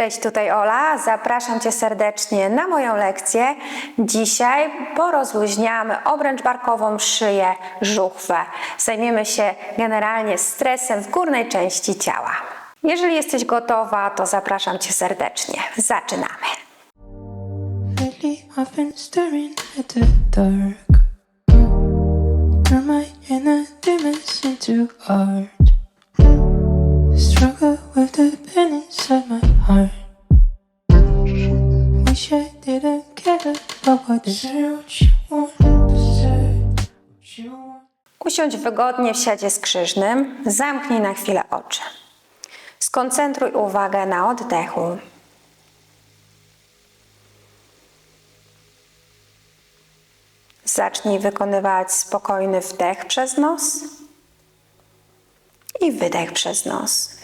Cześć, tutaj Ola. Zapraszam Cię serdecznie na moją lekcję. Dzisiaj porozluźniamy obręcz barkową, szyję, żuchwę. Zajmiemy się generalnie stresem w górnej części ciała. Jeżeli jesteś gotowa, to zapraszam Cię serdecznie. Zaczynamy. Lately, Usiądź wygodnie w siadzie skrzyżnym. Zamknij na chwilę oczy. Skoncentruj uwagę na oddechu. Zacznij wykonywać spokojny wdech przez nos i wydech przez nos.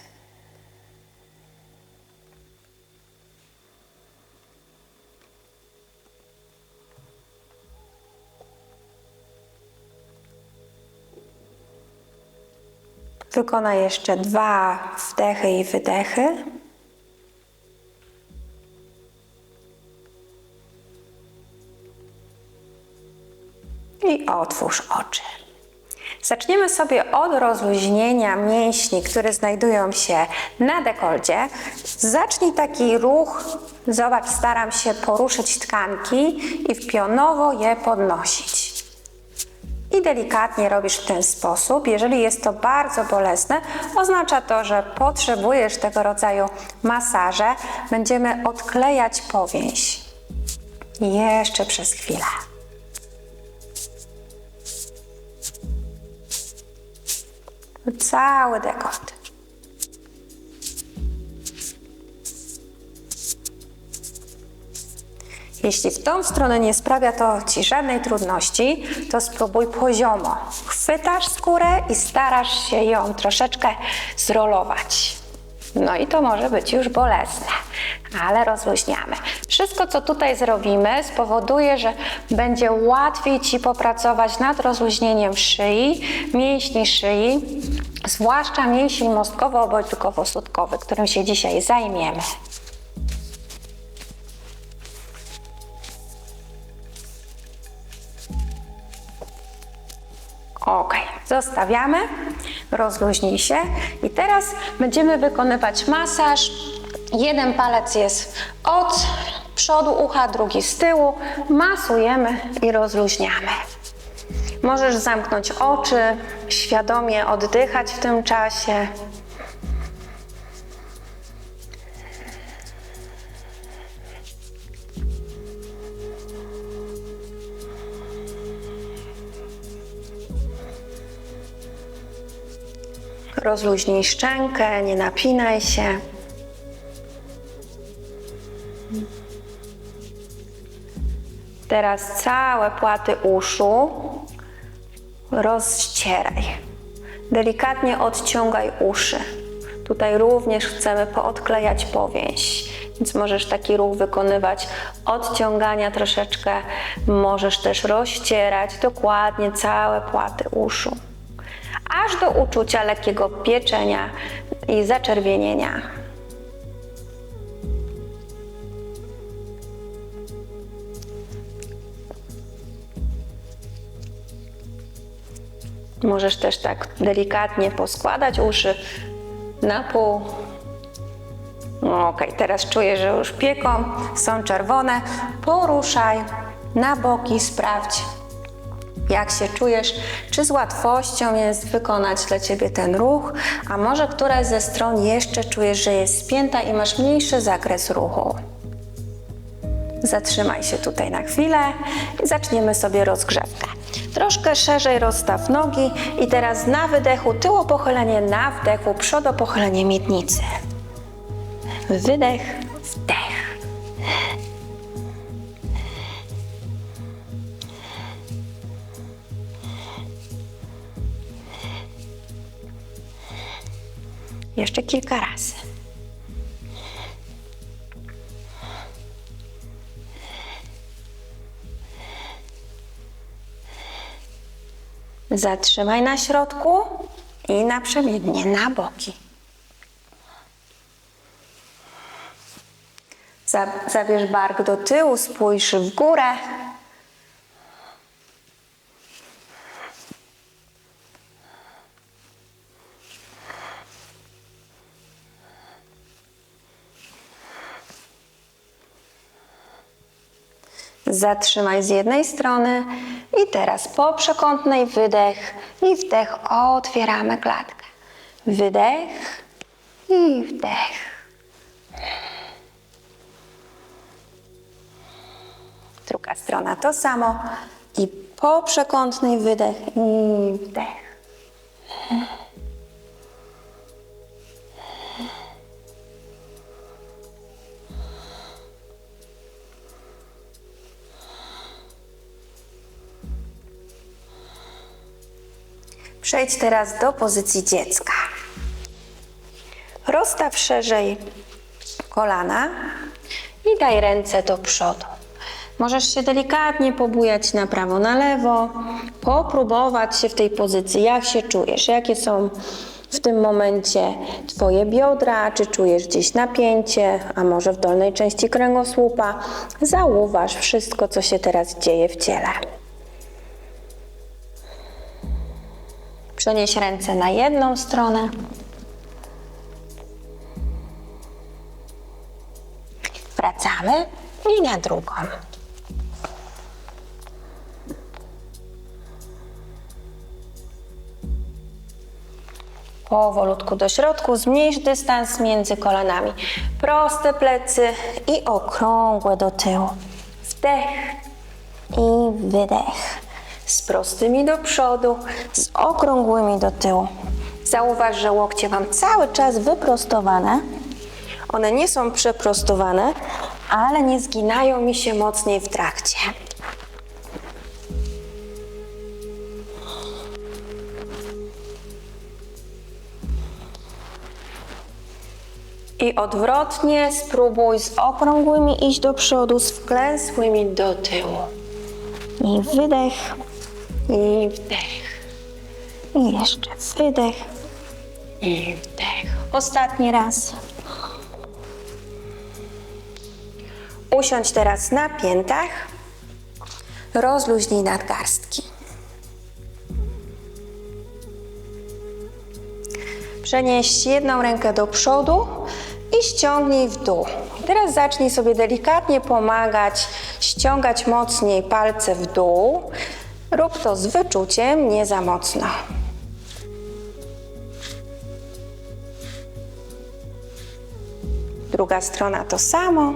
Wykonaj jeszcze dwa wdechy i wydechy. I otwórz oczy. Zaczniemy sobie od rozluźnienia mięśni, które znajdują się na dekolcie. Zacznij taki ruch. Zobacz, staram się poruszyć tkanki i w pionowo je podnosić. I delikatnie robisz w ten sposób. Jeżeli jest to bardzo bolesne, oznacza to, że potrzebujesz tego rodzaju masaże. Będziemy odklejać powięź. Jeszcze przez chwilę. Cały dekolt. Jeśli w tą stronę nie sprawia to Ci żadnej trudności, to spróbuj poziomo. Chwytasz skórę i starasz się ją troszeczkę zrolować. No i to może być już bolesne, ale rozluźniamy. Wszystko, co tutaj zrobimy, spowoduje, że będzie łatwiej Ci popracować nad rozluźnieniem szyi, mięśni szyi, zwłaszcza mięsień mostkowo-obojczykowo-sutkowy, którym się dzisiaj zajmiemy. Ok, zostawiamy, rozluźnij się i teraz będziemy wykonywać masaż. Jeden palec jest od przodu ucha, drugi z tyłu. Masujemy i rozluźniamy. Możesz zamknąć oczy, świadomie oddychać w tym czasie. Rozluźnij szczękę, nie napinaj się. Teraz całe płaty uszu rozścieraj. Delikatnie odciągaj uszy. Tutaj również chcemy poodklejać powięź, więc możesz taki ruch wykonywać odciągania troszeczkę. Możesz też rozcierać dokładnie całe płaty uszu aż do uczucia lekkiego pieczenia i zaczerwienienia. Możesz też tak delikatnie poskładać uszy na pół. Ok, teraz czuję, że już pieką, są czerwone. Poruszaj na boki, sprawdź, jak się czujesz, czy z łatwością jest wykonać dla Ciebie ten ruch, a może któraś ze stron jeszcze czujesz, że jest spięta i masz mniejszy zakres ruchu. Zatrzymaj się tutaj na chwilę i zaczniemy sobie rozgrzewkę. Troszkę szerzej rozstaw nogi i teraz na wydechu tyłopochylenie, na wdechu przodopochylenie miednicy. Wydech, Jeszcze kilka razy. Zatrzymaj na środku i naprzemiennie na boki. Za- Zabierz bark do tyłu, spójrz w górę. Zatrzymaj z jednej strony i teraz po przekątnej wydech i wdech otwieramy klatkę. Wydech i wdech. Druga strona to samo i po przekątnej wydech i wdech. Przejdź teraz do pozycji dziecka. Rozstaw szerzej kolana i daj ręce do przodu. Możesz się delikatnie pobujać na prawo, na lewo, popróbować się w tej pozycji. Jak się czujesz? Jakie są w tym momencie Twoje biodra? Czy czujesz gdzieś napięcie, a może w dolnej części kręgosłupa? Zauważ wszystko, co się teraz dzieje w ciele. Przenieś ręce na jedną stronę. Wracamy i na drugą. Powolutku do środku, zmniejsz dystans między kolanami. Proste plecy i okrągłe do tyłu. Wdech i wydech. Z prostymi do przodu, z okrągłymi do tyłu. Zauważ, że łokcie Wam cały czas wyprostowane. One nie są przeprostowane, ale nie zginają mi się mocniej w trakcie. I odwrotnie spróbuj z okrągłymi iść do przodu, z wklęsłymi do tyłu. I wydech, i wdech. I jeszcze wydech, i wdech. Ostatni raz. Usiądź teraz na piętach. Rozluźnij nadgarstki. Przenieś jedną rękę do przodu i ściągnij w dół. Teraz zacznij sobie delikatnie pomagać, ściągać mocniej palce w dół. Rób to z wyczuciem, nie za mocno. Druga strona to samo.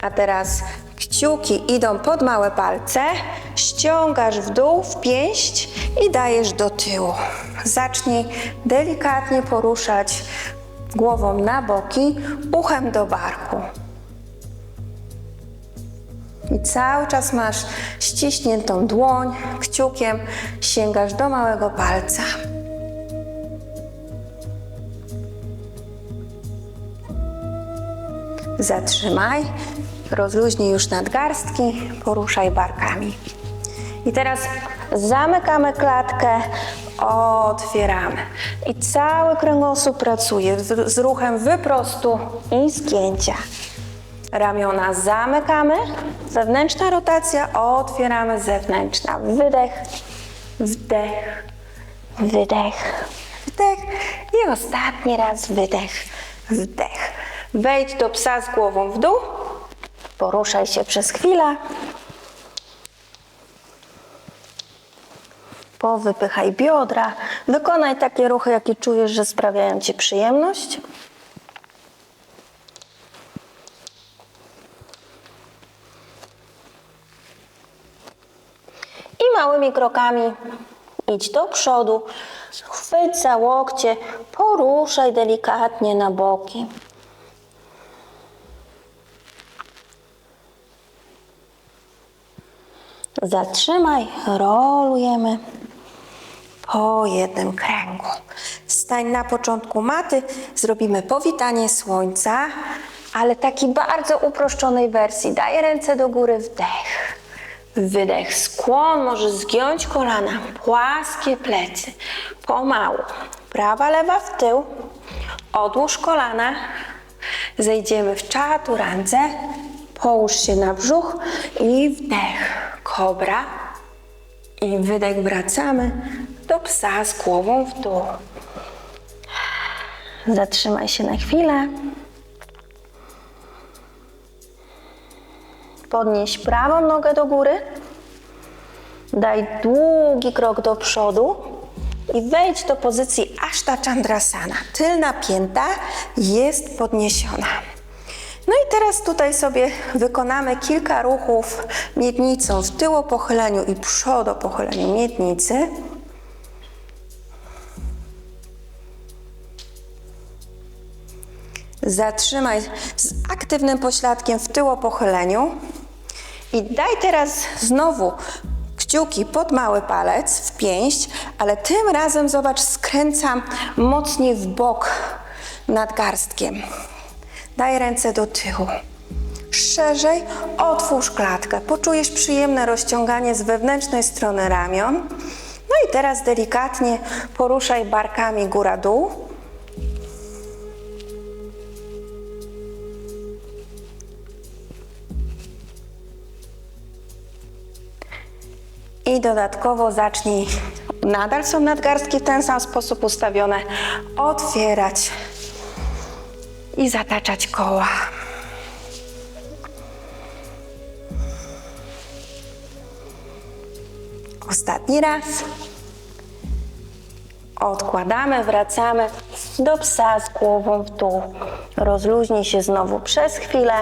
A teraz kciuki idą pod małe palce, ściągasz w dół w pięść i dajesz do tyłu. Zacznij delikatnie poruszać głową na boki, uchem do barku. I cały czas masz ściśniętą dłoń, kciukiem sięgasz do małego palca. Zatrzymaj, rozluźnij już nadgarstki, poruszaj barkami. I teraz zamykamy klatkę, otwieramy. I cały kręgosłup pracuje z, ruchem wyprostu i zgięcia. Ramiona zamykamy, zewnętrzna rotacja, otwieramy zewnętrzna. Wydech, wdech, wydech, wdech i ostatni raz wydech, wdech. Wejdź do psa z głową w dół, poruszaj się przez chwilę. Powypychaj biodra, wykonaj takie ruchy, jakie czujesz, że sprawiają Ci przyjemność. I małymi krokami idź do przodu, chwyć za łokcie, poruszaj delikatnie na boki. Zatrzymaj, rolujemy po jednym kręgu. Stań na początku maty, zrobimy powitanie słońca, ale takiej bardzo uproszczonej wersji. Daj ręce do góry, wdech. Wydech, skłon, może zgiąć kolana, płaskie plecy. Pomału. Prawa, lewa w tył. Odłóż kolana. Zejdziemy w czaturandze. Połóż się na brzuch i wdech. Kobra. I wydech wracamy do psa z głową w dół. Zatrzymaj się na chwilę. Podnieś prawą nogę do góry. Daj długi krok do przodu i wejdź do pozycji Ashta Chandrasana. Tylna pięta jest podniesiona. No i teraz tutaj sobie wykonamy kilka ruchów miednicą w tyłopochyleniu i przodopochyleniu miednicy. Zatrzymaj z aktywnym pośladkiem w tyłopochyleniu i daj teraz znowu kciuki pod mały palec, w pięść, ale tym razem zobacz, skręcam mocniej w bok nadgarstkiem. Daj ręce do tyłu. Szerzej otwórz klatkę. Poczujesz przyjemne rozciąganie z wewnętrznej strony ramion. No i teraz delikatnie poruszaj barkami góra-dół. I dodatkowo zacznij, nadal są nadgarstki w ten sam sposób ustawione, otwierać i zataczać koła. Ostatni raz. Odkładamy, wracamy do psa z głową w dół. Rozluźnij się znowu przez chwilę.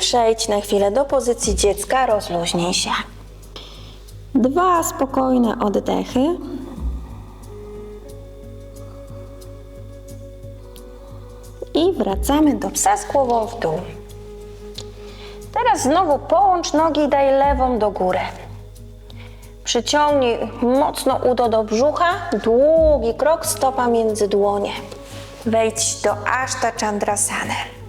Przejdź na chwilę do pozycji dziecka, rozluźnij się. Dwa spokojne oddechy. I wracamy do psa z głową w dół. Teraz znowu połącz nogi i daj lewą do góry. Przyciągnij mocno udo do brzucha, długi krok, stopa między dłonie. Wejdź do Ashta Chandrasana.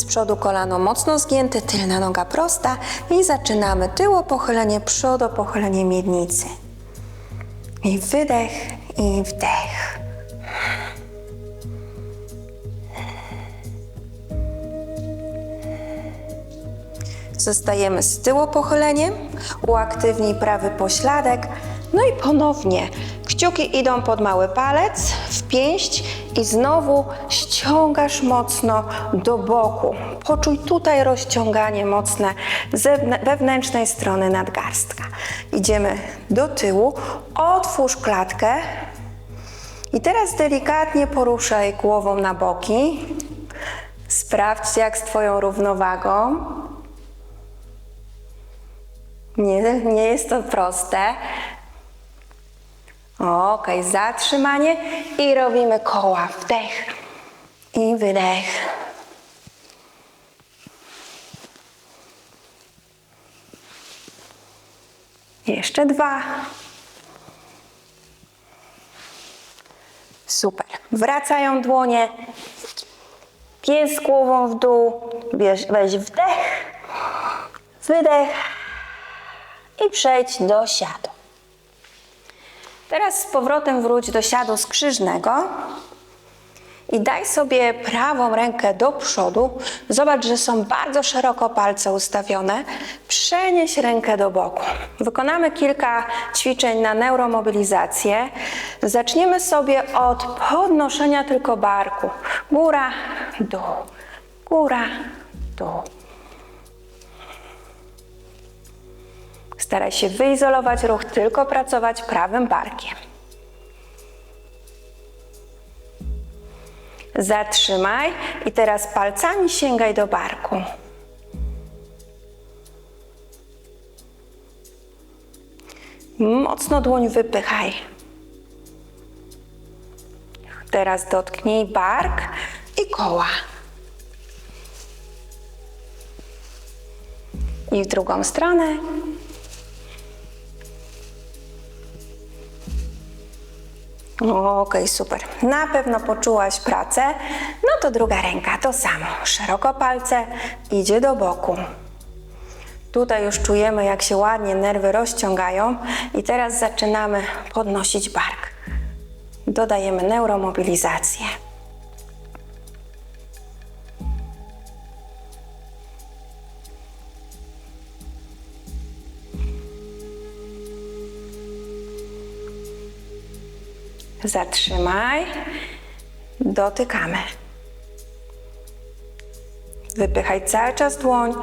Z przodu kolano mocno zgięte, tylna noga prosta i zaczynamy tyło pochylenie, przodo pochylenie miednicy. I wydech i wdech. Zostajemy z tyłu pochyleniem, uaktywnij prawy pośladek, no i ponownie kciuki idą pod mały palec, w pięść i znowu ściągasz mocno do boku. Poczuj tutaj rozciąganie mocne wewnętrznej strony nadgarstka. Idziemy do tyłu, otwórz klatkę i teraz delikatnie poruszaj głową na boki. Sprawdź jak z Twoją równowagą. Nie, nie jest to proste. Ok, zatrzymanie i robimy koła. Wdech i wydech. Jeszcze dwa. Super. Wracają dłonie. Pies głową w dół. Bierz, weź wdech, wydech i przejdź do siadu. Teraz z powrotem wróć do siadu skrzyżnego i daj sobie prawą rękę do przodu. Zobacz, że są bardzo szeroko palce ustawione. Przenieś rękę do boku. Wykonamy kilka ćwiczeń na neuromobilizację. Zaczniemy sobie od podnoszenia tylko barku. Góra, dół, góra, dół. Staraj się wyizolować ruch, tylko pracować prawym barkiem. Zatrzymaj i teraz palcami sięgaj do barku. Mocno dłoń wypychaj. Teraz dotknij bark i koła. I w drugą stronę. Okej, super. Na pewno poczułaś pracę. No to druga ręka, to samo. Szeroko palce, idzie do boku. Tutaj już czujemy, jak się ładnie nerwy rozciągają i teraz zaczynamy podnosić bark. Dodajemy neuromobilizację. Zatrzymaj. Dotykamy. Wypychaj cały czas dłoń,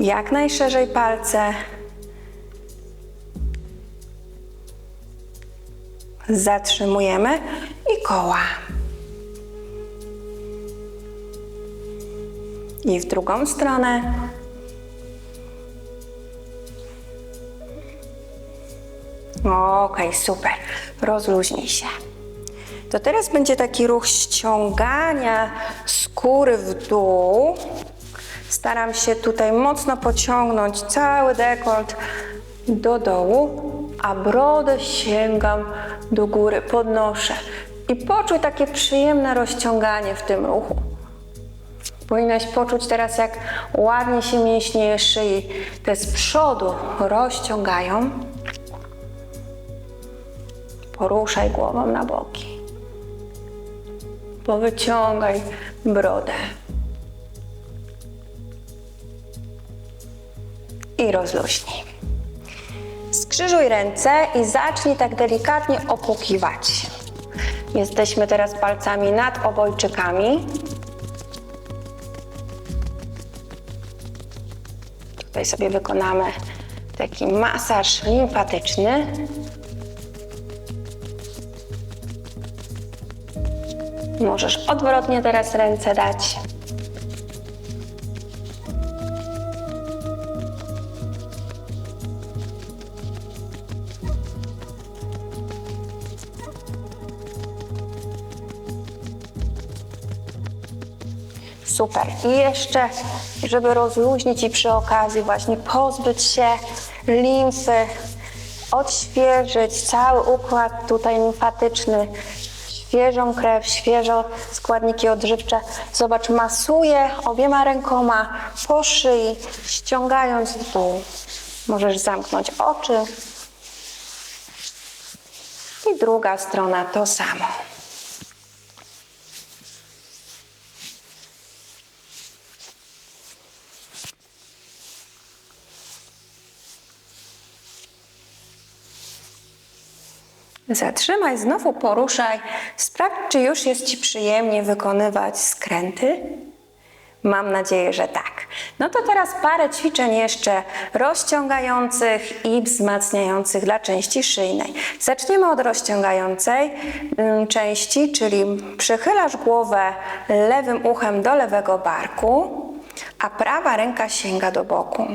jak najszerzej palce. Zatrzymujemy i koła. I w drugą stronę. Okej, super. Rozluźnij się. To teraz będzie taki ruch ściągania skóry w dół. Staram się tutaj mocno pociągnąć cały dekolt do dołu, a brodę sięgam do góry, podnoszę. I poczuj takie przyjemne rozciąganie w tym ruchu. Powinnaś poczuć teraz, jak ładnie się mięśnie szyi te z przodu rozciągają. Poruszaj głową na boki. Powyciągaj brodę. I rozluźnij. Skrzyżuj ręce i zacznij tak delikatnie opukiwać. Jesteśmy teraz palcami nad obojczykami. Tutaj sobie wykonamy taki masaż limfatyczny. Możesz odwrotnie teraz ręce dać. Super. I jeszcze, żeby rozluźnić i przy okazji właśnie pozbyć się limfy, odświeżyć cały układ tutaj limfatyczny, świeżą krew, świeżo składniki odżywcze. Zobacz, masuję obiema rękoma po szyi, ściągając w dół. Możesz zamknąć oczy. I druga strona to samo. Zatrzymaj, znowu poruszaj. Sprawdź, czy już jest Ci przyjemnie wykonywać skręty. Mam nadzieję, że tak. No to teraz parę ćwiczeń jeszcze rozciągających i wzmacniających dla części szyjnej. Zaczniemy od rozciągającej ym, części, czyli przychylasz głowę lewym uchem do lewego barku, a prawa ręka sięga do boku.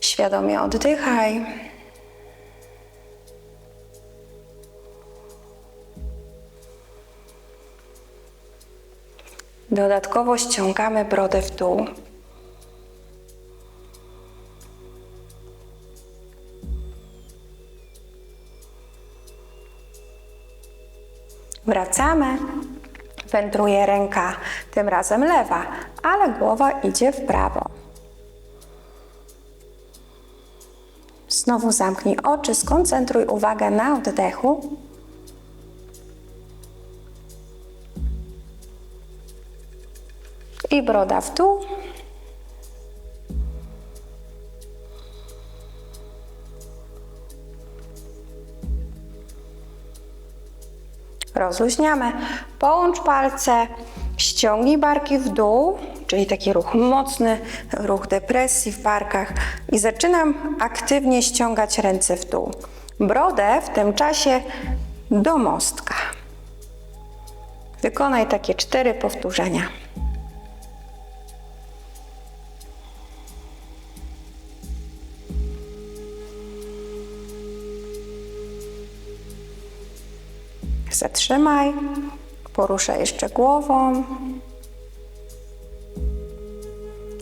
Świadomie oddychaj. Dodatkowo ściągamy brodę w dół. Wracamy. Wędruje ręka, tym razem lewa, ale głowa idzie w prawo. Znowu zamknij oczy, skoncentruj uwagę na oddechu. I broda w dół. Rozluźniamy. Połącz palce, ściągnij barki w dół, czyli taki ruch mocny, ruch depresji w barkach i zaczynam aktywnie ściągać ręce w dół. Brodę w tym czasie do mostka. Wykonaj takie cztery powtórzenia. Zatrzymaj, poruszaj jeszcze głową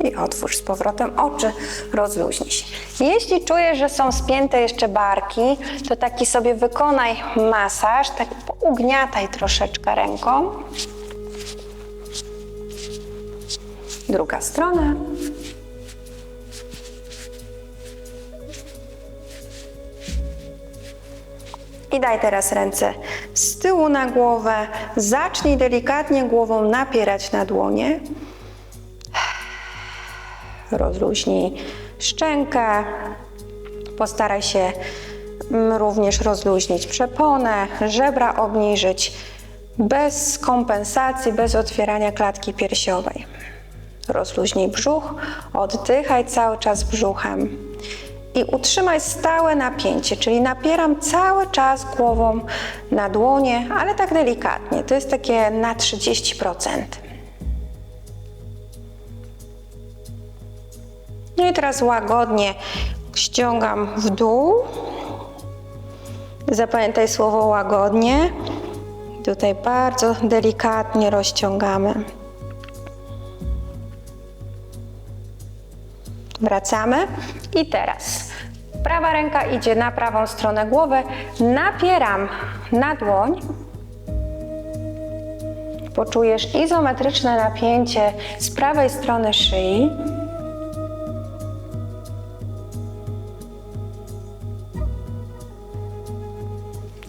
I otwórz z powrotem oczy, rozluźnij się. Jeśli czujesz, że są spięte jeszcze barki, to taki sobie wykonaj masaż, tak ugniataj troszeczkę ręką. Druga strona. I daj teraz ręce tyłu na głowę. Zacznij delikatnie głową napierać na dłonie. Rozluźnij szczękę. Postaraj się mm, również rozluźnić przeponę, żebra obniżyć bez kompensacji, bez otwierania klatki piersiowej. Rozluźnij brzuch, oddychaj cały czas brzuchem i utrzymaj stałe napięcie, czyli napieram cały czas głową na dłonie, ale tak delikatnie. To jest takie na 30%. No i teraz łagodnie ściągam w dół. Zapamiętaj słowo łagodnie. Tutaj bardzo delikatnie rozciągamy. Wracamy i teraz prawa ręka idzie na prawą stronę głowy, napieram na dłoń. Poczujesz izometryczne napięcie z prawej strony szyi.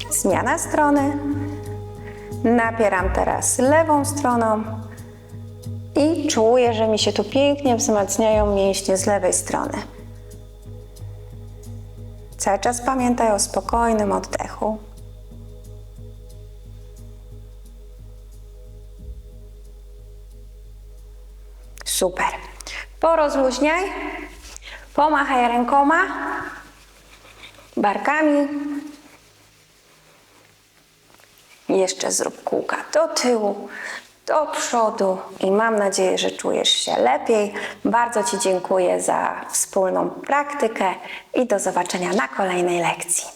Zmiana strony. Napieram teraz lewą stroną i czuję, że mi się tu pięknie wzmacniają mięśnie z lewej strony. Cały czas pamiętaj o spokojnym oddechu. Super. Porozluźniaj, pomachaj rękoma, barkami. Jeszcze zrób kółka do tyłu, do przodu i mam nadzieję, że czujesz się lepiej. Bardzo Ci dziękuję za wspólną praktykę i do zobaczenia na kolejnej lekcji.